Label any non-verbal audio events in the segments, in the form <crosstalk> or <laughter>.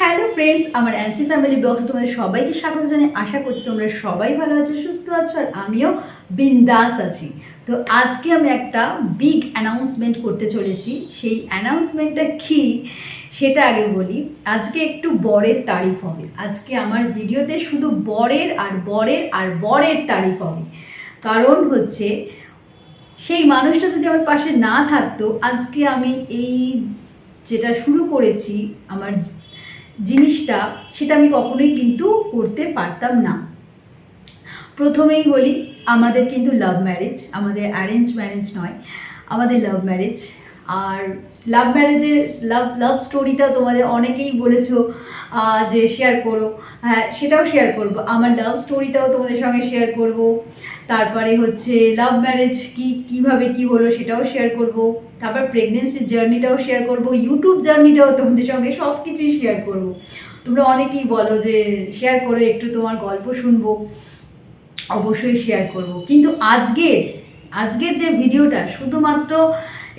Hello friends আমার অ্যান্সি family ব্লগে তোমাদের সবাইকে স্বাগত জানাই। আশা করছি তোমরা সবাই ভালো আছো, সুস্থ আছো, আর আমিও বিন্দাস আছি। তো আজকে আমি একটা বিগ অ্যানাউন্সমেন্ট করতে চলেছি। সেই অ্যানাউন্সমেন্টটা কী সেটা আগে বলি। আজকে একটু বরের তারিফ হবে। আজকে আমার ভিডিওতে শুধু বরের আর বরের আর বরের তারিফ হবে। কারণ হচ্ছে, সেই মানুষটা যদি আমার পাশে না থাকতো, আজকে আমি এই যেটা শুরু করেছি, আমার জিনিসটা সেটা আমি কখনোই কিন্তু করতে পারতাম না। প্রথমেই বলি, আমাদের কিন্তু লাভ ম্যারেজ আমাদের অ্যারেঞ্জ ম্যারেজ নয়, আমাদের লাভ ম্যারেজ আর লাভ ম্যারেজের লাভ লাভ স্টোরিটা তোমাদের অনেকেই বলেছ যে শেয়ার করো। হ্যাঁ সেটাও শেয়ার করব। আমার লাভ স্টোরিটাও তোমাদের সঙ্গে শেয়ার করব। তারপরে হচ্ছে লাভ ম্যারেজ কি, কীভাবে কি হলো সেটাও শেয়ার করব। তারপর প্রেগনেন্সির জার্নিটাও শেয়ার করব। ইউটিউব জার্নিটাও তোমাদের সঙ্গে সব কিছুই শেয়ার করব। তোমরা অনেকেই বলো যে শেয়ার করো, একটু তোমার গল্প শুনব। অবশ্যই শেয়ার করব। কিন্তু আজকের আজকের যে ভিডিওটা শুধুমাত্র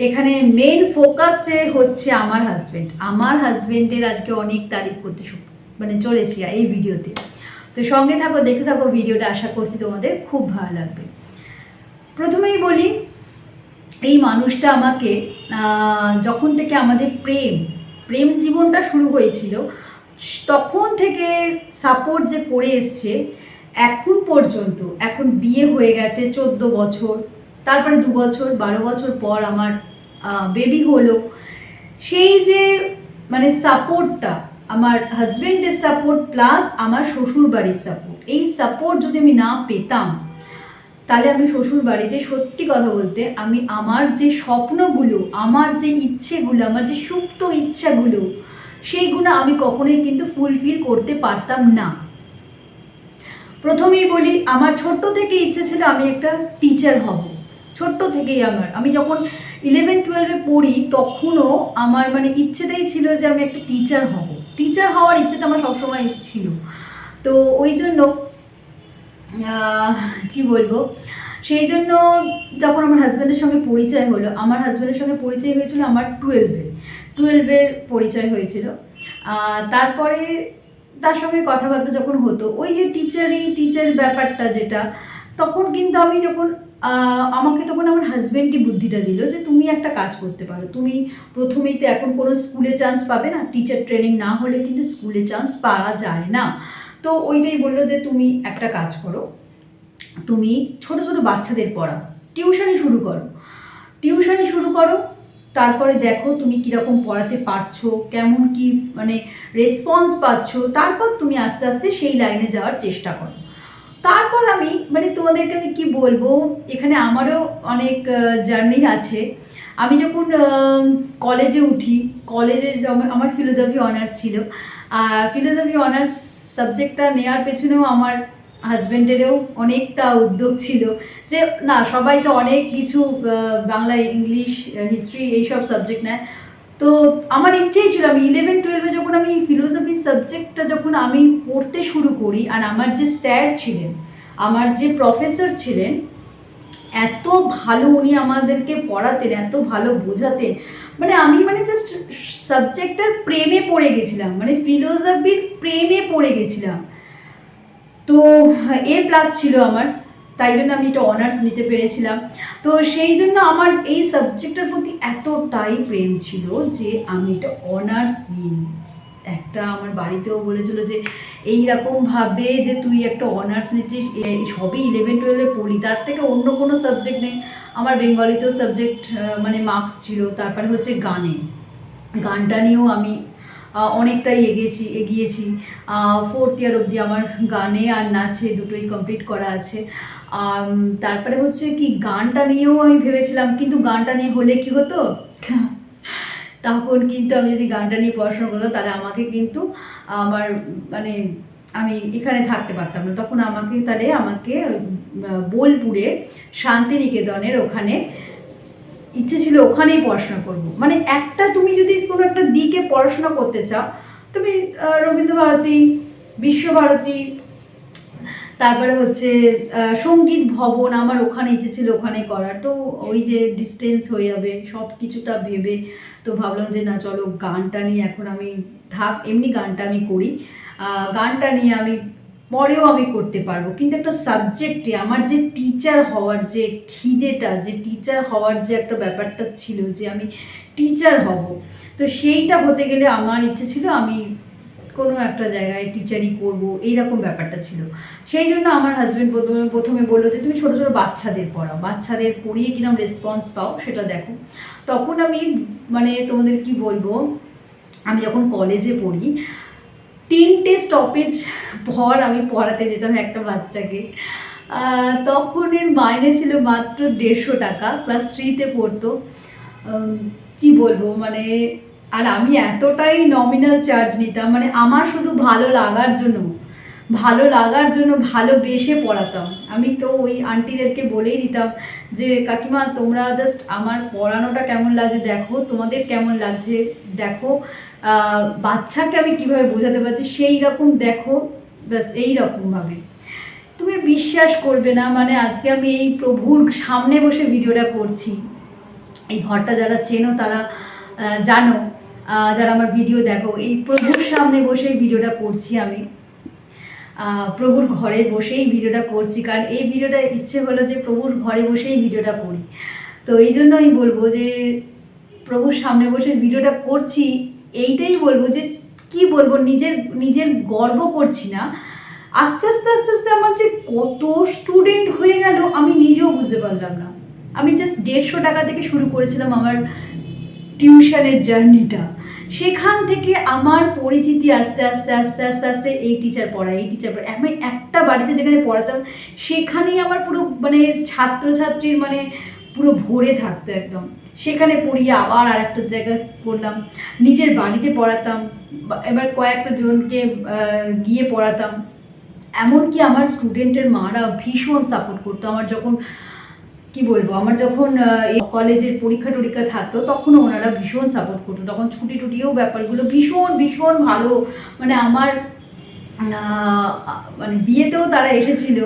এখানে মেন ফোকাসে হচ্ছে আমার হাজবেন্ড আমার হাজবেন্ডের আজকে অনেক তারিফ করতে মানে চলেছি এই ভিডিওতে তো সঙ্গে থাকো, দেখতে থাকো ভিডিওটা আশা করছি তোমাদের খুব ভালো লাগবে। প্রথমেই বলি, এই মানুষটা আমাকে যখন থেকে আমাদের প্রেম প্রেম জীবনটা শুরু হয়েছিল, তখন থেকে সাপোর্ট যে করে এসছে, এখন পর্যন্ত, এখন বিয়ে হয়ে গেছে চোদ্দ বছর, তারপরে দু বছর, বারো বছর পর আমার বেবি হলো, সেই যে মানে সাপোর্টটা আমার হাজব্যান্ডের সাপোর্ট প্লাস আমার শ্বশুর বাড়ির সাপোর্ট এই সাপোর্ট যদি আমি না পেতাম, তাহলে আমি শ্বশুর বাড়িতে সত্যি কথা বলতে আমি আমার যে স্বপ্নগুলো, আমার যে ইচ্ছেগুলো, আমার যে সুপ্ত ইচ্ছাগুলো, সেইগুলো আমি কখনোই কিন্তু ফুলফিল করতে পারতাম না। প্রথমেই বলি, আমার ছোট্ট থেকে ইচ্ছে ছিল আমি একটা টিচার হব। ছোট্ট থেকেই আমার। আমি যখন ইলেভেন টুয়েলভে পড়ি, তখনও আমার মানে ইচ্ছেটাই ছিল যে আমি একটা টিচার হব। টিচার হওয়ার ইচ্ছেটা আমার সবসময় ছিল। তো ওই জন্য কি বলব? সেই জন্য যখন আমার হাজব্যান্ডের সঙ্গে পরিচয় হলো, আমার হাজব্যান্ডের সঙ্গে পরিচয় হয়েছিল আমার টুয়েলভে টুয়েলভের পরিচয় হয়েছিল। তারপরে তার সঙ্গে কথাবার্তা যখন হতো, ওই যে টিচারই টিচার ব্যাপারটা যেটা, তখন কিন্তু আমি যখন আমাকে তখন আমার হাজব্যান্ডই বুদ্ধিটা দিল যে তুমি একটা কাজ করতে পারো। তুমি প্রথমেই তো এখন কোনো স্কুলে চান্স পাবে না। টিচার ট্রেনিং না হলে কিন্তু স্কুলে চান্স পাওয়া যায় না। তো ওইটাই বলল যে তুমি একটা কাজ করো। তুমি ছোট ছোট বাচ্চাদের পড়াও। টিউশনি শুরু করো। টিউশনি শুরু করো। তারপরে দেখো তুমি কীরকম পড়াতে পারছ, কেমন কি মানে রেসপন্স পাচ্ছ। তারপর তুমি আস্তে আস্তে সেই লাইনে যাওয়ার চেষ্টা করো। তারপর আমি মানে তোমাদেরকে আমি কি বলব? এখানে আমারও অনেক জার্নি আছে। আমি যখন কলেজে উঠি, কলেজে আমার ফিলোসফি অনার্স ছিল ফিলোসফি অনার্স সাবজেক্টটা নেওয়ার পেছনেও আমার হাজব্যান্ডেরও অনেকটা উদ্যোগ ছিল যে, না, সবাই তো অনেক কিছু বাংলা, ইংলিশ হিস্ট্রি এইসব সাবজেক্ট নেয়। তো আমার ইচ্ছেই ছিল, আমি ইলেভেন টুয়েলভে যখন আমি ফিলোসফি সাবজেক্টটা যখন আমি পড়তে শুরু করি, আর আমার যে স্যার ছিলেন, আমার যে প্রফেসর ছিলেন, এত ভালো উনি আমাদেরকে পড়াতেন, এত ভালো বোঝাতেন মানে আমি মানে জাস্ট সাবজেক্টটার প্রেমে পড়ে গেছিলাম মানে ফিলোসফির প্রেমে পড়ে গেছিলাম। তো এ প্লাস ছিল আমার। তাই জন্য আমি এটা অনার্স নিতে পেরেছিলাম। তো সেই জন্য আমার এই সাবজেক্টের প্রতি এতটাই প্রেম ছিল যে আমি এটা অনার্স নিই একটা আমার বাড়িতেও বলেছিল যে এই রকম ভাবে যে তুই একটা অনার্স নিচ্ছিস সবই ইলেভেন টুয়েলভে পড়ি তার থেকে অন্য কোনো সাবজেক্ট নেই। আমার বেঙ্গলিতেও সাবজেক্ট মানে মার্কস ছিল, তারপরে হচ্ছে গানে। গানটা নিয়েও আমি অনেকটাই এগিয়েছি। এগিয়েছি ফোর্থ ইয়ার অবধি আমার গানে আর নাচে দুটোই কমপ্লিট করা আছে। তারপরে হচ্ছে কি গানটা নিয়েও আমি ভেবেছিলাম, কিন্তু গানটা নিয়ে হলে কি হতো? তখন কিন্তু আমি যদি গানটা নিয়ে পড়াশোনা করতাম, তাহলে আমাকে কিন্তু আমার মানে আমি এখানে থাকতে পারতাম না। তখন আমাকে তাহলে আমাকে বোলপুরে শান্তিনিকেতনের ওখানে ইচ্ছে ছিল ওখানেই পড়াশোনা করব। মানে একটা তুমি যদি কোনো একটা দিকে পড়াশোনা করতে চাও, তুমি রবীন্দ্রভারতী, বিশ্বভারতী তারপরে হচ্ছে সংগীত ভবন আমার ওখানে ইচ্ছে ছিল ওখানে করার। তো ওই যে ডিস্টেন্স হয়ে যাবে সব কিছুটা ভেবে তো ভাবলাম যে না, চলো গানটা নিয়ে এখন আমি থাক, এমনি গানটা আমি করি। গানটা নিয়ে আমি, পরেও আমি করতে পারব। কিন্তু একটা সাবজেক্টে আমার যে টিচার হওয়ার যে খিদেটা, যে টিচার হওয়ার যে একটা ব্যাপারটা ছিল যে আমি টিচার হব, তো সেইটা হতে গেলে আমার ইচ্ছে ছিল আমি কোনো একটা জায়গায় টিচারই করব, এইরকম ব্যাপারটা ছিল। সেই জন্য আমার হাজব্যান্ড প্রথমে বলল যে, তুমি ছোটো ছোটো বাচ্চাদের পড়াও, বাচ্চাদের পড়িয়ে কিরম রেসপন্স পাও সেটা দেখো। তখন আমি মানে তোমাদের কি বলব, আমি যখন কলেজে পড়ি, তিনটে স্টপেজ পর আমি পড়াতে যেতাম একটা বাচ্চাকে। তখন এর মাইনে ছিল মাত্র দেড়শো টাকা ক্লাস থ্রিতে পড়তো। কি বলব মানে আর আমি এতটাই নমিনাল চার্জ নিতাম মানে আমার শুধু ভালো লাগার জন্য, ভালো লাগার জন্য ভালোবেসে পড়াতাম। আমি তো ওই আন্টিদেরকে বলেই দিতাম যে, কাকিমা, তোমরা জাস্ট আমার পড়ানোটা কেমন লাগছে দেখো, তোমাদের কেমন লাগছে দেখো বাচ্চাকে আমি কীভাবে বোঝাতে পারছি সেই রকম দেখো, ব্যাস, এই রকমভাবে তুমি বিশ্বাস করবে না মানে আজকে আমি এই প্রভুর সামনে বসে ভিডিওটা করছি। এই ঘরটা যারা চেনো তারা জানো যারা আমার ভিডিও দেখো, এই প্রভুর সামনে বসে ভিডিওটা করছি আমি। প্রভুর ঘরে বসেই ভিডিওটা করছি, কারণ এই ভিডিওটা ইচ্ছে হলো যে প্রভুর ঘরে বসেই ভিডিওটা করি। তো এই জন্য আমি বলব যে, প্রভুর সামনে বসে ভিডিওটা করছি, এইটাই বলব যে, কি বলব, নিজের নিজের গর্ব করছি না। আস্তে আস্তে আস্তে আস্তে আমার যে কত স্টুডেন্ট হয়ে গেল, আমি নিজেও বুঝতে পারলাম না। আমি জাস্ট দেড়শো টাকা থেকে শুরু করেছিলাম আমার টিউশনের জার্নিটা। সেখান থেকে আমার পরিচিতি আস্তে আস্তে আস্তে আস্তে আস্তে এই টিচার পড়ায়, এই টিচার পড়ায়। আমি একটা বাড়িতে যেখানে পড়াতাম, সেখানেই আমার পুরো মানে ছাত্রছাত্রীর মানে পুরো ভরে থাকতো একদম। সেখানে পড়িয়ে আবার আর একটা জায়গায় পড়লাম নিজের বাড়িতে পড়াতাম এবার কয়েকটা জনকে গিয়ে পড়াতাম। এমনকি আমার স্টুডেন্টের মারা ভীষণ সাপোর্ট করতো। আমার যখন কি বলব? আমার যখন কলেজের পরীক্ষা টরীক্ষা থাকতো তখন ওনারা ভীষণ সাপোর্ট করতো। তখন ছুটি টুটিও ব্যাপারগুলো ভীষণ ভীষণ ভালো। মানে আমার মানে বিয়েতেও তারা এসেছিল।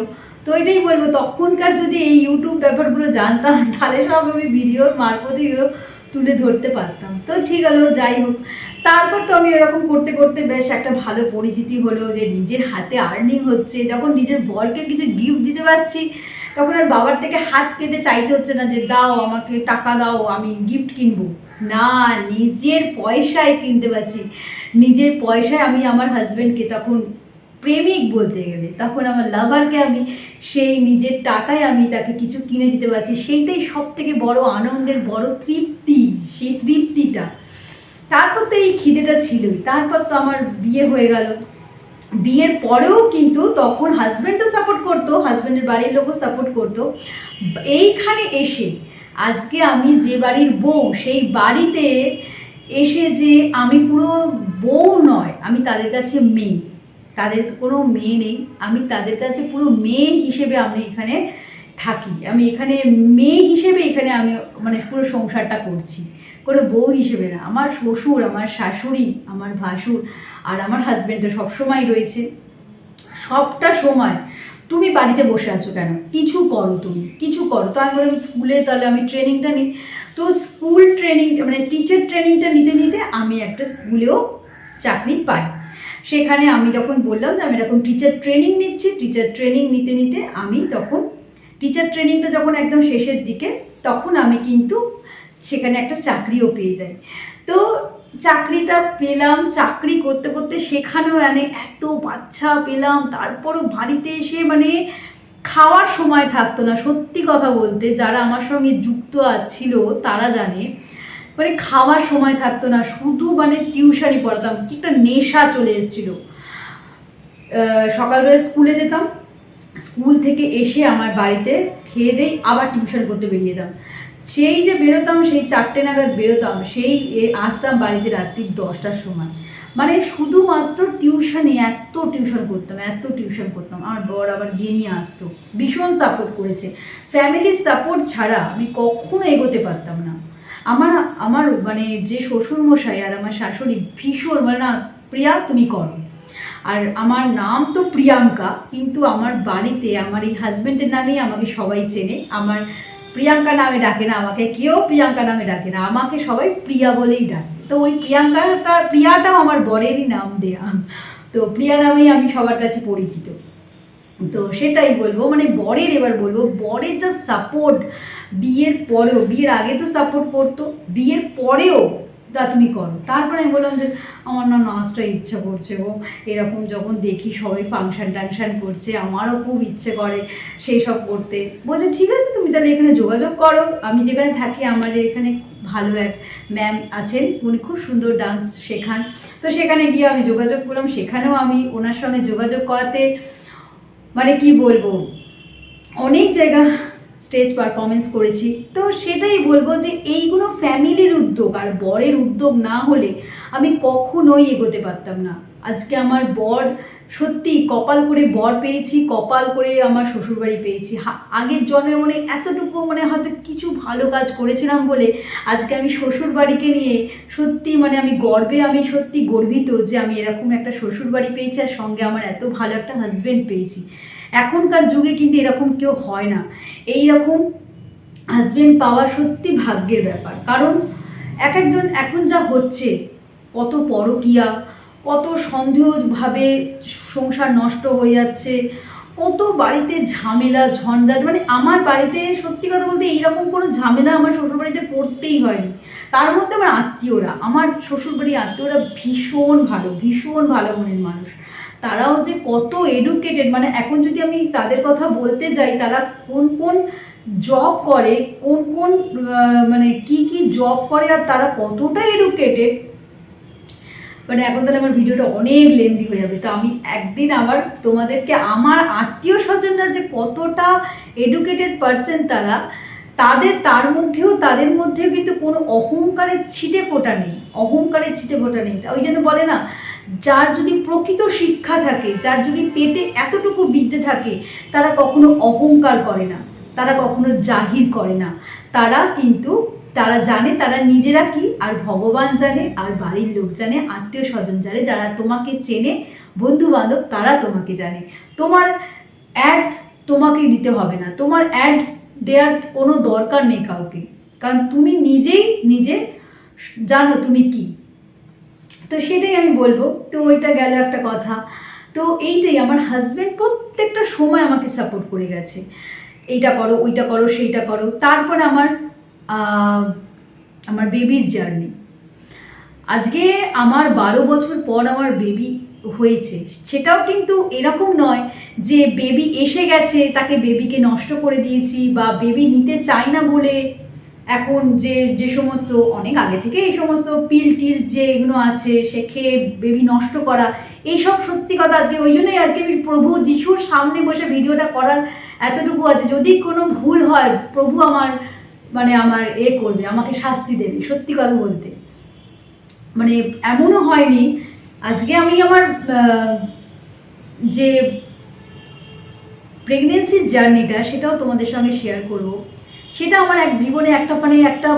তো এটাই বলব, তখনকার যদি এই ইউটিউব ব্যাপারগুলো জানতাম, তাহলে সব আমি ভিডিওর মারফতে এগুলো তুলে ধরতে পারতাম। তো ঠিক হলো, যাই হোক। তারপর তো আমি এরকম করতে করতে বেশ একটা ভালো পরিচিতি হলো যে নিজের হাতে আর্নিং হচ্ছে। যখন নিজের বরকে কিছু গিফট দিতে পারছি, তখন আর বাবার থেকে হাত পেতে চাইতে হচ্ছে না যে, দাও আমাকে টাকা দাও, আমি গিফট কিনবো। না, নিজের পয়সায় কিনতে পারছি। নিজের পয়সায় আমি আমার হাজব্যান্ডকে তখন প্রেমিক বলতে গেলে, তখন আমার লাভারকে আমি সেই নিজের টাকায় আমি তাকে কিছু কিনে দিতে পারছি। সেইটাই সব থেকে বড় আনন্দের, বড় তৃপ্তি, সেই তৃপ্তিটা। তারপর তো এই খিদেটা ছিলই। তারপর তো আমার বিয়ে হয়ে গেল। বিয়ের পরেও কিন্তু তখন হাজব্যান্ডও সাপোর্ট করতো হাজব্যান্ডের বাড়ির লোকও সাপোর্ট করতো। এইখানে এসে, আজকে আমি যে বাড়ির বউ, সেই বাড়িতে এসে যে আমি পুরো বউ নয়, আমি তাদের কাছে মেয়ে। তাদের কোনো মেয়ে নেই। আমি তাদের কাছে পুরো মেয়ে হিসেবে আমি এখানে থাকি। আমি এখানে মেয়ে হিসেবে এখানে আমি মানে পুরো সংসারটা করছি। কোনো বউ হিসেবে না, আমার শ্বশুর, আমার শাশুড়ি, আমার ভাসুর আর আমার হাজব্যান্ড তো সবসময় রয়েছে। সবটা সময় তুমি বাড়িতে বসে আছো কেন? কিছু করো তুমি, কিছু করো। তো আমি বললাম, স্কুলে তাহলে আমি ট্রেনিংটা নিই। তো স্কুল ট্রেনিং মানে টিচার ট্রেনিংটা নিতে নিতে আমি একটা স্কুলেও চাকরি পাই। সেখানে আমি যখন বললাম যে, আমি এরকম টিচার ট্রেনিং নিচ্ছি। টিচার ট্রেনিং নিতে নিতে আমি তখন টিচার ট্রেনিংটা যখন একদম শেষের দিকে, তখন আমি কিন্তু সেখানে একটা চাকরিও পেয়ে যাই তো চাকরিটা পেলাম, চাকরি করতে করতে সেখানেও মানে এত বাচ্চা পেলাম, তারপরও বাড়িতে এসে মানে খাওয়ার সময় থাকতো না। সত্যি কথা বলতে যারা আমার সঙ্গে যুক্ত ছিল তারা জানে মানে খাওয়ার সময় থাকতো না। শুধু মানে টিউশনই পড়াতাম, কি একটা নেশা চলে এসেছিল। সকালবেলা স্কুলে যেতাম, স্কুল থেকে এসে আমার বাড়িতে খেয়ে দেই আবার টিউশন করতে বেরিয়ে যেতাম। সেই যে বেরোতাম, সেই চারটে নাগাদ বেরোতাম, সেই আসতাম বাড়িতে রাত্রি দশটার সময়। মানে শুধুমাত্র টিউশনে এত টিউশন করতাম, এত টিউশন করতাম। আমার বর আবার গিয়ে নিয়ে আসতো। ভীষণ সাপোর্ট করেছে। ফ্যামিলির সাপোর্ট ছাড়া আমি কখনো এগোতে পারতাম না। আমার আমার মানে যে শ্বশুর মশাই আর আমার শাশুড়ি ভীষণ মানে না, প্রিয়া, তুমি করো। আর আমার নাম তো প্রিয়াঙ্কা, কিন্তু আমার বাড়িতে, আমার এই হাজব্যান্ডের নামেই আমাকে সবাই চেনে। আমার প্রিয়াঙ্কা নামে ডাকে না, আমাকে কেউ প্রিয়াঙ্কা নামে ডাকে না, আমাকে সবাই প্রিয়া বলেই ডাকে। তো ওই প্রিয়াঙ্কাটা, প্রিয়াটাও আমার বরেরই নাম দেয়া। তো প্রিয়া নামেই আমি সবার কাছে পরিচিত। তো সেটাই বলব মানে বরের এবার বলব, বরের যা সাপোর্ট বিয়ের পরেও, বিয়ের আগে তো সাপোর্ট করতো, বিয়ের পরেও তা তুমি করো। তারপরে আমি বললাম যে, আমার না নাচটা ইচ্ছা করছে ও এরকম যখন দেখি সবাই ফাংশন টাংশন করছে, আমারও খুব ইচ্ছে করে সেই সব করতে। বলছে, ঠিক আছে, তুমি তাহলে এখানে যোগাযোগ করো। আমি যেখানে থাকি, আমাদের এখানে ভালো এক ম্যাম আছেন। উনি খুব সুন্দর ডান্স শেখান। তো সেখানে গিয়ে আমি যোগাযোগ করলাম। সেখানেও আমি ওনার সঙ্গে যোগাযোগ করাতে মানে কি বলব? অনেক জায়গা স্টেজ পারফরমেন্স করেছি। তো সেটাই বলব যে এইগুলো ফ্যামিলির উদ্যোগ আর বরের উদ্যোগ না হলে আমি কখনোই এগোতে পারতাম না। আজকে আমার বর, সত্যি কপাল করে বর পেয়েছি, কপাল করে আমার শ্বশুরবাড়ি পেয়েছি। আগের জন্মে মানে এতটুকু মানে হয়তো কিছু ভালো কাজ করেছিলাম বলে আজকে আমি শ্বশুরবাড়িকে নিয়ে সত্যি মানে আমি গর্বে, আমি সত্যি গর্বিত যে আমি এরকম একটা শ্বশুরবাড়ি পেয়েছি আর সঙ্গে আমার এত ভালো একটা হাজবেন্ড পেয়েছি। এখনকার যুগে কিন্তু এরকম কেউ হয় না। এই রকম হাজবেন্ড পাওয়া সত্যি ভাগ্যের ব্যাপার। কারণ এক একজন এখন যা হচ্ছে, কত পরকিয়া, কত সন্দেহভাবে সংসার নষ্ট হয়ে যাচ্ছে, কত বাড়িতে ঝামেলা, ঝঞ্ঝাট মানে আমার বাড়িতে সত্যি কথা বলতে এইরকম কোনো ঝামেলা আমার শ্বশুরবাড়িতে পড়তেই হয়নি। তার মধ্যে আমার আত্মীয়রা, আমার শ্বশুরবাড়ির আত্মীয়রা ভীষণ ভালো ভীষণ ভালো মনের মানুষ। তারাও যে কত এডুকেটেড মানে এখন যদি আমি তাদের কথা বলতে যাই, তারা কোন কোন জব করে, কোন কোন মানে কি কি জব করে আর তারা কতটা এডুকেটেড মানে এখন তাহলে আমার ভিডিওটা অনেক লেন্দি হয়ে যাবে। তো আমি একদিন আবার তোমাদেরকে, আমার আত্মীয় স্বজনরা যে কতটা এডুকেটেড পার্সন তারা তাদের, তার মধ্যেও, তাদের মধ্যেও কিন্তু কোনো অহংকারের ছিটে ফোটা নেই, অহংকারের ছিটে ফোটা নেই। ওই জন্য বলে না, যার যদি প্রকৃত শিক্ষা থাকে, যার যদি পেটে এতটুকু বিদ্যে থাকে, তারা কখনো অহংকার করে না, তারা কখনো জাহির করে না। তারা কিন্তু, তারা জানে তারা নিজেরা কি, আর ভগবান জানে, আর বাড়ির লোক জানে, আত্মীয় স্বজন জানে, যারা তোমাকে চেনে বন্ধু বান্ধব তারা তোমাকে জানে। তোমার অ্যাড তোমাকে দিতে হবে না। তোমার অ্যাড দেওয়ার কোনো দরকার নেই কাউকে। কারণ তুমি নিজেই, নিজে জানো তুমি কি। তো সেটাই আমি বলব। তো ওইটা গেল একটা কথা। তো এইটাই আমার হাজব্যান্ড প্রত্যেকটা সময় আমাকে সাপোর্ট করে গেছে। এইটা করো, ওইটা করো, সেইটা করো। তারপর আমার আমার বেবির জার্নি আজকে আমার বারো বছর পর আমার বেবি হয়েছে। সেটাও কিন্তু এরকম নয় যে বেবি এসে গেছে, তাকে বেবিকে নষ্ট করে দিয়েছি বা বেবি নিতে চাই না বলে এখন যে যে সমস্ত, অনেক আগে থেকে এই সমস্ত পিল টিল যে এগুলো আছে, সে খেয়ে বেবি নষ্ট করা, এইসব সত্যি কথা আজকে, ওই জন্যই আজকে আমি প্রভু যিশুর সামনে বসে ভিডিওটা করার এতটুকু আছে। যদি কোনো ভুল হয়, প্রভু আমার মানে আমার এ করবে, আমাকে শাস্তি দেবে, সত্যি কথা বলতে। মানে এমনও হয়নি আজকে আমি আমার যে প্রেগনেন্সির জার্নিটা সেটাও তোমাদের সঙ্গে শেয়ার করব। সেটা আমার এক জীবনে একটা মানে একটা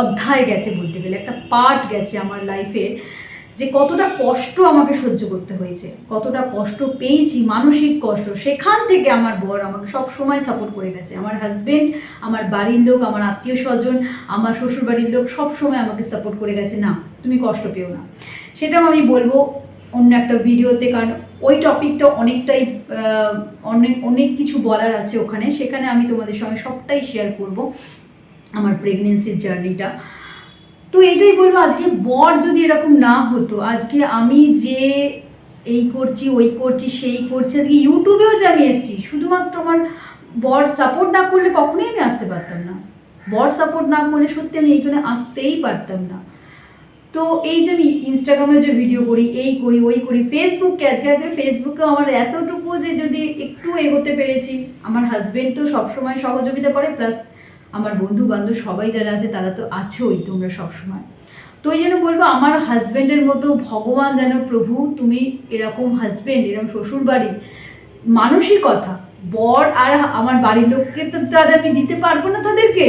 অধ্যায় গেছে বলতে গেলে, একটা পার্ট গেছে আমার লাইফে যে কতটা কষ্ট আমাকে সহ্য করতে হয়েছে, কতটা কষ্ট পেয়েছি, মানসিক কষ্ট। সেখান থেকে আমার বর আমাকে সব সময় সাপোর্ট করে গেছে। আমার হাজবেন্ড আমার বাড়ির লোক, আমার আত্মীয় স্বজন আমার শ্বশুর বাড়ির লোক সব সময় আমাকে সাপোর্ট করে গেছে, না, তুমি কষ্ট পেও না। সেটাও আমি বলব অন্য একটা ভিডিওতে, কারণ ওই টপিকটা অনেকটাই অনেক অনেক কিছু বলার আছে ওখানে। সেখানে আমি তোমাদের সঙ্গে সবটাই শেয়ার করব আমার প্রেগনেন্সির জার্নিটা তো এটাই বলব, আজকে বর যদি এরকম না হতো, আজকে আমি যে এই করছি, ওই করছি, সেই করছি, আজকে ইউটিউবেও যে আমি এসেছি, শুধুমাত্র আমার বর সাপোর্ট না করলে কখনোই আমি আসতে পারতাম না। বর সাপোর্ট না করলে সত্যি আমি এইখানে আসতেই পারতাম না। তো এই যে আমি ইনস্টাগ্রামে যে ভিডিও করি, এই করি, ওই করি ফেসবুককে আজকে আজকে ফেসবুকে আমার এতটুকু যে যদি একটু এগোতে পেরেছি, আমার হাজবেন্ড তো সবসময় সহযোগিতা করে প্লাস আমার বন্ধু বান্ধব সবাই যারা আছে, তারা তো আছেই তোমরা সবসময়। তো ওই জন্য বলব, আমার হাজবেন্ডের মতো ভগবান যেন প্রভু, তুমি এরকম হাজবেন্ড এরকম শ্বশুর বাড়ি মানসিকতা, বর আর আমার বাড়ির লোককে তো তাদের আমি দিতে পারব না তাদেরকে।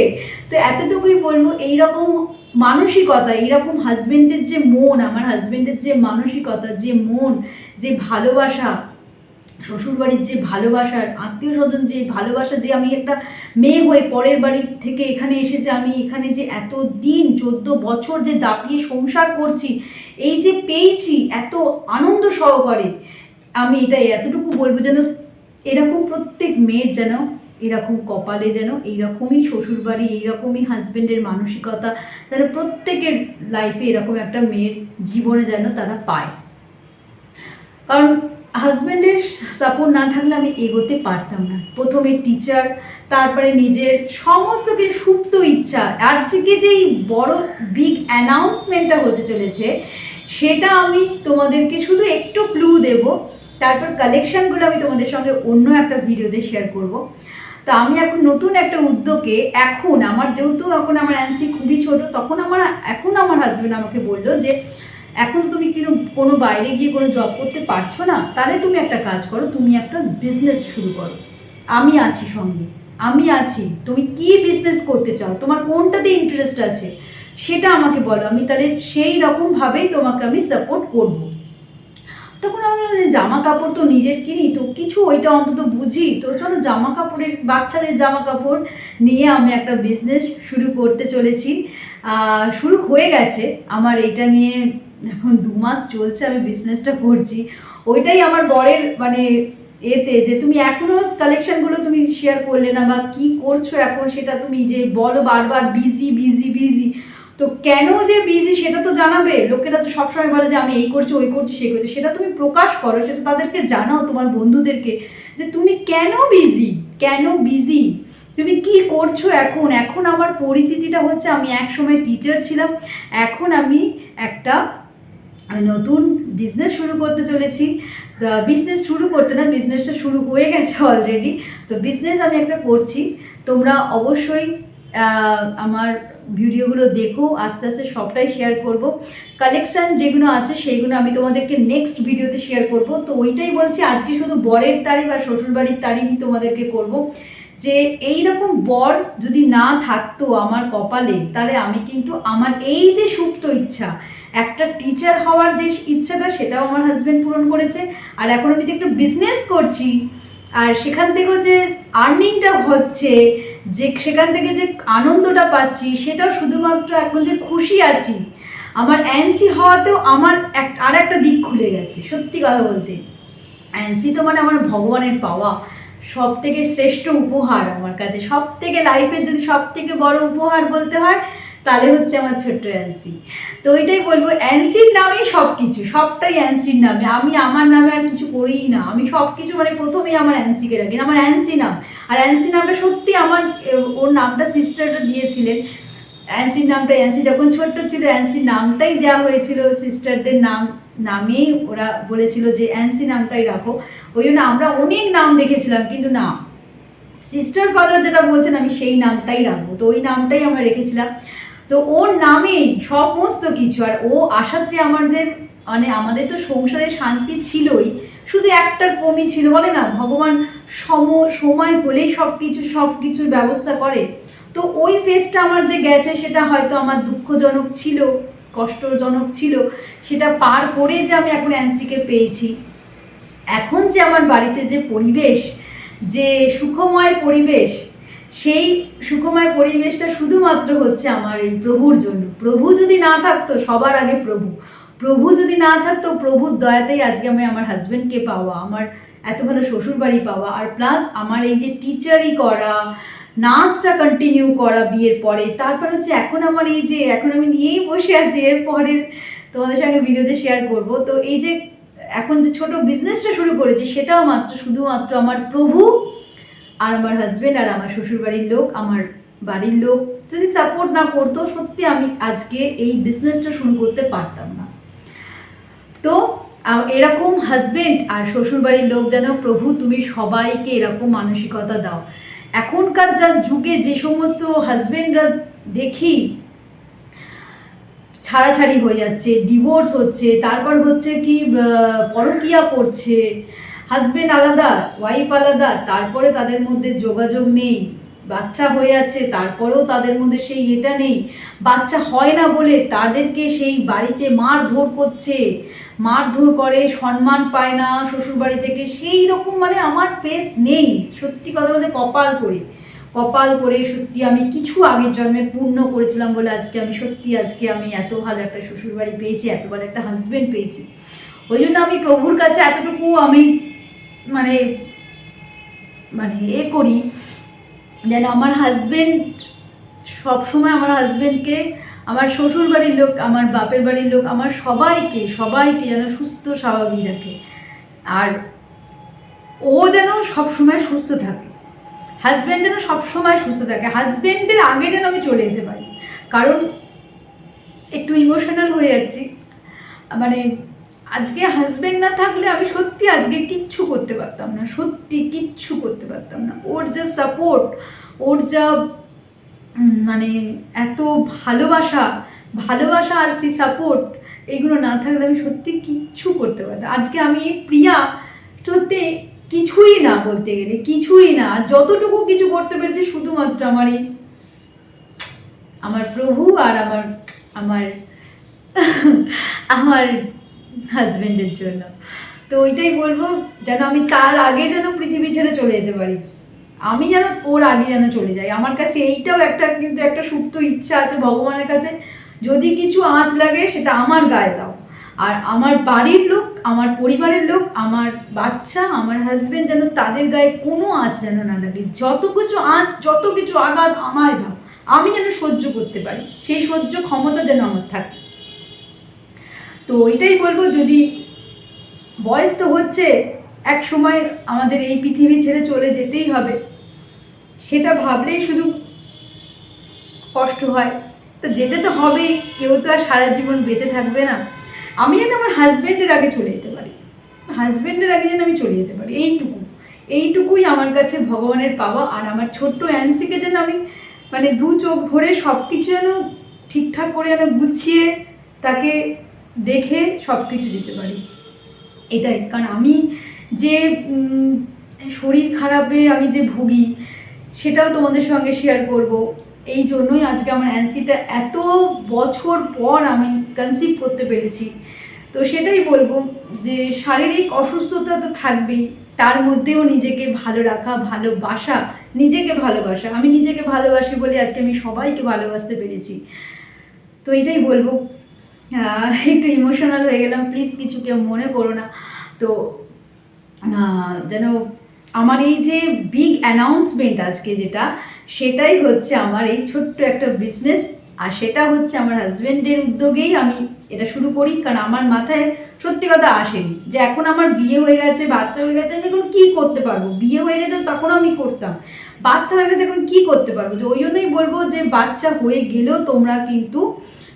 তো এতটুকুই বলব, এইরকম মানসিকতা, এরকম হাজবেন্ডের যে মন, আমার হাজবেন্ডের যে মানসিকতা, যে মন, যে ভালোবাসা, শ্বশুরবাড়ির যে ভালোবাসার আত্মীয় স্বজন যে ভালোবাসা, যে আমি একটা মেয়ে হয়ে পরের বাড়ি থেকে এখানে এসে যে আমি এখানে যে এত দিন চোদ্দ বছর যে দাপিয়ে সংসার করছি, এই যে পেয়েছি এত আনন্দ সহকারে, আমি এটা এতটুকু বলব যেন এরকম প্রত্যেক মেয়ের যেন এরকম কপালে যেন এইরকমই শ্বশুরবাড়ি, এইরকমই হাজব্যান্ডের মানসিকতা, তারা প্রত্যেকের লাইফে এরকম একটা মেয়ের জীবনে যেন তারা পায়। কারণ হাজব্যান্ডের সাপোর্ট না থাকলে আমি এগোতে পারতাম না। প্রথমে টিচার তারপরে নিজের সমস্ত কিছু, সুপ্ত ইচ্ছা, আর থেকে যে এই বড় বিগ অ্যানাউন্সমেন্টটা হতে চলেছে, সেটা আমি তোমাদেরকে শুধু একটু ক্লু দেব। তারপর কালেকশনগুলো আমি তোমাদের সঙ্গে অন্য একটা ভিডিওতে শেয়ার করব। তো আমি এখন নতুন একটা উদ্যোগে এখন আমার যেহেতু এখন আমার অ্যান্সি খুবই ছোট, তখন আমার, এখন আমার হাজব্যান্ড আমাকে বলল যে, এখন তুমি কিন্তু কোনো বাইরে গিয়ে কোনো জব করতে পারছ না, তাহলে তুমি একটা কাজ করো, তুমি একটা বিজনেস শুরু করো। আমি আছি সঙ্গে, আমি আছি, তুমি কি বিজনেস করতে চাও, তোমার কোনটাতে ইন্টারেস্ট আছে? সেটা আমাকে বলো, আমি তাহলে সেই রকমভাবেই তোমাকে আমি সাপোর্ট করব। তখন আমি বললাম যে জামা কাপড় তো নিজের কিনি, তো কিছু ওইটা অন্তত বুঝি। তো চলো জামা কাপড়ের বাচ্চাদের জামা কাপড় নিয়ে আমি একটা বিজনেস শুরু করতে চলেছি। শুরু হয়ে গেছে। আমার এইটা নিয়ে এখন দু মাস চলছে আমি বিজনেসটা করছি। ওইটাই আমার বরের মানে এতে যে তুমি এখনও কালেকশনগুলো তুমি শেয়ার করলে না বা কি করছ এখন সেটা তুমি যে বলো বারবার বিজি বিজি বিজি তো কেন যে বিজি সেটা তো জানাবে? লোকেরা তো সবসময় বলে যে আমি এই করছি, ওই করছি, সেই করছি। সেটা তুমি প্রকাশ করো, সেটা তাদেরকে জানাও, তোমার বন্ধুদেরকে, যে তুমি কেন বিজি কেন বিজি তুমি কি করছ এখন? এখন আমার পরিচিতিটা হচ্ছে আমি এক সময় টিচার ছিলাম। এখন আমি একটা নতুন বিজনেস শুরু করতে চলেছি। বিজনেস শুরু করতে না বিজনেসটা শুরু হয়ে গেছে অলরেডি তো বিজনেস আমি একটা করছি। তোমরা অবশ্যই আমার ভিডিওগুলো দেখো, আস্তে আস্তে সবটাই শেয়ার করব। কালেকশান যেগুলো আছে, সেগুলো আমি তোমাদেরকে নেক্সট ভিডিওতে শেয়ার করব। তো ওইটাই বলছি, আজকে শুধু বরের তারিখ আর শ্বশুরবাড়ির তারিখই তোমাদেরকে করব। যে এই রকম বর যদি না থাকতো আমার কপালে, তাহলে আমি কিন্তু আমার এই যে সুপ্ত ইচ্ছা, একটা টিচার হওয়ার যে ইচ্ছাটা, সেটাও আমার হাজব্যান্ড পূরণ করেছে। আর এখন আমি যে একটা বিজনেস করছি, আর সেখান থেকেও যে আর্নিংটা হচ্ছে যে সেখান থেকে যে আনন্দটা পাচ্ছি, সেটাও শুধুমাত্র এখন যে খুশি আছি, আমার অ্যান্সি হওয়াতেও আমার এক আর একটা দিক খুলে গেছে, সত্যি কথা বলতে। অ্যান্সি তো মানে আমার ভগবানের পাওয়া সব থেকে শ্রেষ্ঠ উপহার আমার কাছে। সব থেকে লাইফের যদি সব থেকে বড় উপহার বলতে হয় তাহলে হচ্ছে আমার ছোট্ট অ্যান্সি তো ওইটাই বলব অ্যান্সির নামেই সব কিছু সবটাই অ্যান্সির নামে। আমি আমার নামে আর কিছু করিই না। আমি সব কিছু মানে প্রথমেই আমার অ্যান্সিকে রাখি। আমার অ্যান্সি নাম। আর অ্যান্সি নামটা সত্যি আমার ওর নামটা সিস্টারটা দিয়েছিলেন। অ্যান্সির নামটা অ্যান্সি যখন ছোট্ট ছিল অ্যান্সির নামটাই দেওয়া হয়েছিল সিস্টারদের নাম, নামেই ওরা বলেছিল যে অ্যান্সি নামটাই রাখো। ওই জন্য আমরা অনেক নাম দেখেছিলাম, কিন্তু না। সিস্টার ফাদার যেটা বলছেন, আমি সেই নামটাই রাখব। তো ওই নামটাই আমরা রেখেছিলাম। তো ওর নামেই সমস্ত কিছু, আর ও আসাতে আমাদের মানে আমাদের তো সংসারে শান্তি ছিলই, শুধু একটার কমই ছিল, বলে না, ভগবান সম, সময় হলেই সব কিছু সব কিছুর ব্যবস্থা করে। তো ওই ফেজটা আমার যে গেছে, সেটা হয়তো আমার দুঃখজনক ছিল, কষ্টজনক ছিল, সেটা পার করে যে আমি এখন অ্যান্সিকে পেয়েছি। এখন যে আমার বাড়িতে যে পরিবেশ, যে সুখময় পরিবেশ সেই সুখময় পরিবেশটা শুধুমাত্র হচ্ছে আমার এই প্রভুর জন্য। প্রভু যদি না থাকতো, সবার আগে প্রভু। প্রভু যদি না থাকতো, প্রভুর দয়াতেই আজকে আমি আমার হাজব্যান্ডকে পাওয়া, আমার এত ভালো শ্বশুর বাড়ি পাওয়া, আর প্লাস আমার এই যে টিচারই করা, নাচটা কন্টিনিউ করা বিয়ের পরে, তারপর হচ্ছে এখন আমার এই যে, এখন আমি নিয়েই বসে আছি এর পরের তোমাদের সঙ্গে ভিডিওতে শেয়ার করব। তো এই যে, এখন যে ছোট বিজনেসটা শুরু করেছি, সেটাও মাত্র, শুধুমাত্র আমার প্রভু আর আমার হাজবেন্ড আর আমার শ্বশুরবাড়ির লোক, আমার বাড়ির লোক, যদি সাপোর্ট না করতো, সত্যি আমি আজকে এই বিজনেসটা শুরু করতে পারতাম না। তো এরকম হাজবেন্ড আর শ্বশুরবাড়ির লোক যেন প্রভু, তুমি সবাইকে এরকম মানসিকতা দাও। এখনকার যা যুগে যে সমস্ত হাজবেন্ডরা দেখি, ছাড়াছাড়ি হয়ে যাচ্ছে ডিভোর্স হচ্ছে, তারপর হচ্ছে কি পরকিয়া করছে হাজবেন্ড আলাদা ওয়াইফ আলাদা, তারপরে তাদের মধ্যে যোগাযোগ নেই। বাচ্চা হয়ে যাচ্ছে তারপরেও তাদের মধ্যে সেই এটা নেই। বাচ্চা হয় না বলে তাদেরকে সেই বাড়িতে মারধর করছে। মারধর করে, সম্মান পায় না শ্বশুরবাড়ি থেকে। সেই রকম মানে আমার ফেস নেই। সত্যি কথা বলতে কপাল করে। কপাল করে সত্যি আমি কিছু আগের জন্মে পূর্ণ করেছিলাম বলে আজকে আমি সত্যি আজকে আমি এত ভালো একটা শ্বশুরবাড়ি পেয়েছি, এত ভালো একটা হাজবেন্ড পেয়েছি। ওই জন্য আমি প্রভুর কাছে এতটুকু আমি মানে মানে এ করি, যেন আমার হাজবেন্ড সবসময় আমার হাজবেন্ডকে আমার শ্বশুর বাড়ির লোক, আমার বাপের বাড়ির লোক, আমার সবাইকে সবাইকে যেন সুস্থ, স্বাভাবিক রাখে। আর ও যেন সবসময় সুস্থ থাকে। হাজব্যান্ড যেন সবসময় সুস্থ থাকে। হাজব্যান্ডের আগে যেন আমি চলে যেতে পারি। কারণ, একটু ইমোশনাল হয়ে যাচ্ছি। মানে আজকে হাজবেন্ড না থাকলে আমি সত্যি আজকে কিচ্ছু করতে পারতাম না, সত্যি কিচ্ছু করতে পারতাম না। ওর যা সাপোর্ট ওর যা মানে এত ভালোবাসা ভালোবাসা আর সেই সাপোর্ট এগুলো না থাকলে আমি সত্যি কিচ্ছু করতে পারতাম। আজকে আমি প্রিয়া, সত্যি কিছুই না বলতে গেলে, কিছুই না। যতটুকু কিছু করতে পেরেছি শুধুমাত্র আমার এই, আমার প্রভু আর আমার আমার <laughs> আমার হাজবেন্ডের জন্য। তো ওইটাই বলব, যেন আমি তার আগে যেন পৃথিবী ছেড়ে চলে যেতে পারি। আমি যেন ওর আগে যেন চলে যাই। আমার কাছে এইটাও একটা কিন্তু একটা সুপ্ত ইচ্ছা আছে ভগবানের কাছে। যদি কিছু আঁচ লাগে, সেটা আমার গায়ে দাও। আর আমার বাড়ির লোক, আমার পরিবারের লোক, আমার বাচ্চা, আমার হাজবেন্ড যেন তাদের গায়ে কোনো আঁচ যেন না লাগে। যত কিছু আঁচ, যত কিছু আঘাত আমায় দাও, আমি যেন সহ্য করতে পারি। সেই সহ্য ক্ষমতা যেন আমার থাকে। তো এটাই বলব, যদি বয়স তো হচ্ছে, এক সময় আমাদের এই পৃথিবী ছেড়ে চলে যেতেই হবে। সেটা ভাবলেই শুধু কষ্ট হয়। তো যেতে তো হবেই, কেউ তো আর সারা জীবন বেঁচে থাকবে না। আমি যেন আমার হাজব্যান্ডের আগে চলে যেতে পারি। হাজব্যান্ডের আগে যেন আমি চলে যেতে পারি, এইটুকু। এইটুকুই আমার কাছে ভগবানের পাওয়া, আর আমার ছোট্ট অ্যান্সিকে যেন আমি মানে দু চোখ ভরে সব কিছু যেন ঠিকঠাক করে যেন গুছিয়ে তাকে দেখে সব কিছু যেতে পারি। এটাই। কারণ আমি যে শরীর খারাপে আমি যে ভুগি, সেটাও তোমাদের সঙ্গে শেয়ার করব। এই জন্যই আজকে আমার অ্যান্সিটা এত বছর পর আমি কনসিভ করতে পেরেছি। তো সেটাই বলব যে, শারীরিক অসুস্থতা তো থাকবেই, তার মধ্যেও নিজেকে ভালো রাখা, ভালোবাসা, নিজেকে ভালোবাসা। আমি নিজেকে ভালোবাসি বলে আজকে আমি সবাইকে ভালোবাসতে পেরেছি। তো এটাই বলব। একটু ইমোশনাল হয়ে গেলাম প্লিজ কিছু কেউ মনে করো না। তো যেন আমার এই যে বিগ অ্যানাউন্সমেন্ট আজকে যেটা, সেটাই হচ্ছে আমার এই ছোট্ট একটা বিজনেস আর সেটা হচ্ছে আমার হাজব্যান্ডের উদ্যোগেই আমি এটা শুরু করি, কারণ আমার মাথায় সত্যি কথা আসেনি যে এখন আমার বিয়ে হয়ে গেছে, বাচ্চা হয়ে গেছে, আমি এখন কী করতে পারব? বিয়ে হয়ে গেছে তখন আমি করতাম। বাচ্চা হয়ে গেছে, এখন কী করতে পারব? যে ওই জন্যই বলব যে বাচ্চা হয়ে গেলেও তোমরা কিন্তু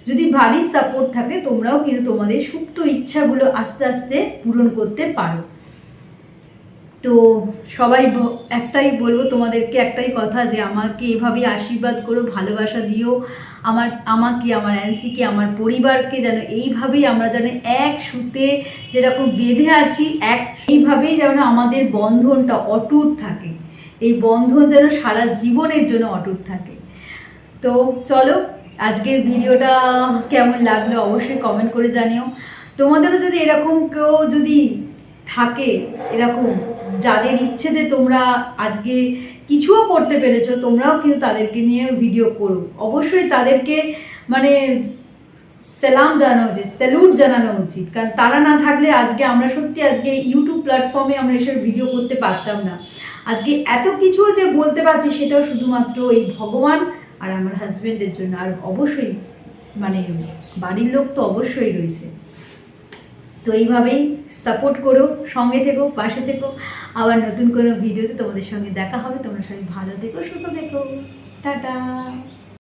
যদি বাড়ির সাপোর্ট থাকে, তোমরাও কিন্তু তোমাদের সুপ্ত ইচ্ছাগুলো আস্তে আস্তে পূরণ করতে পারো। তো সবাই একটাই বলব তোমাদেরকে একটাই কথা যে, আমাকে এভাবে আশীর্বাদ করো, ভালোবাসা দিও। আমার, আমাকে, আমার অ্যান্সিকে আমার পরিবারকে যেন এইভাবেই আমরা যেন এক সুতে যেরকম বেঁধে আছি, এক, এইভাবেই যেন আমাদের বন্ধনটা অটুট থাকে। এই বন্ধন যেন সারা জীবনের জন্য অটুট থাকে। তো চলো আজকের ভিডিওটা কেমন লাগল অবশ্যই কমেন্ট করে জানিও। তোমাদেরও যদি এরকম কেউ যদি থাকে, এরকম যাদের ইচ্ছেতে তোমরা আজকে কিছুও করতে পেরেছ, তোমরাও কিন্তু তাদেরকে নিয়ে ভিডিও করো। অবশ্যই তাদেরকে মানে সালাম জানানো উচিত স্যালুট জানানো উচিত। কারণ তারা না থাকলে আজকে আমরা সত্যি আজকে ইউটিউব প্ল্যাটফর্মে আমরা এসব ভিডিও করতে পারতাম না। আজকে এত কিছু যে বলতে পারছি সেটাও শুধুমাত্র এই ভগবান আর আমার হাজবেন্ডের জন্য, আর অবশ্যই মানে বাড়ির লোক তো অবশ্যই রয়েছে। তো এইভাবেই সাপোর্ট করো, সঙ্গে থেকো, পাশে থেকো। আবার নতুন কোনো ভিডিওতে তোমাদের সঙ্গে দেখা হবে। তোমরা সবাই ভালো থেকো, সুস্থ থেকো। টাটা।